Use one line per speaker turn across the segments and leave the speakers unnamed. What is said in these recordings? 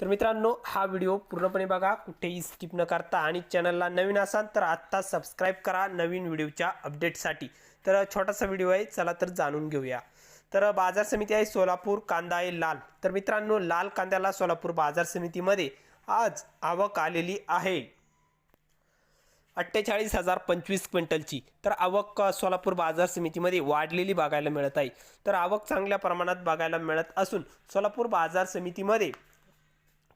तर मित्रांनो हा व्हिडिओ पूर्णपणे बघा कुठेही स्किप न करता. आणि चॅनलला नवीन असाल तर आत्ता सबस्क्राईब करा नवीन व्हिडिओच्या अपडेटसाठी तर छोटासा व्हिडिओ आहे चला तर जाणून घेऊया. तर बाजार समिती आहे सोलापूर कांदा आहे लाल. तर मित्रांनो लाल कांद्याला सोलापूर बाजार समितीमध्ये आज आवक आलेली आहे. अठ्ठेचाळीस हजार पंचवीस क्विंटलची. तर आवक सोलापूर बाजार समितीमध्ये वाढलेली बघायला मिळत आहे. तर आवक चांगल्या प्रमाणात बघायला मिळत असून सोलापूर बाजार समितीमध्ये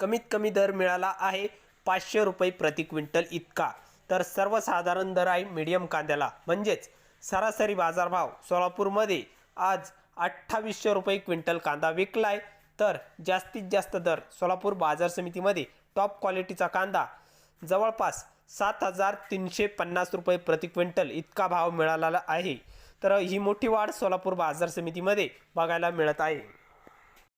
कमीत कमी दर मिळाला आहे पाचशे रुपये प्रति क्विंटल इतका. तर सर्वसाधारण दर आहे मीडियम कांद्याला. म्हणजेच सरासरी बाजारभाव सोलापूरमध्ये आज अठ्ठावीसशे रुपये क्विंटल कांदा विकलाय. तर जास्तीत जास्त दर सोलापूर बाजार समितीमध्ये टॉप क्वालिटीचा कांदा जवळपास सात हजार तीनशे पन्नास रुपये प्रति क्विंटल इतका भाव मिळालेला आहे. तर ही मोठी वाढ सोलापूर बाजार समितीमध्ये बघायला मिळत आहे.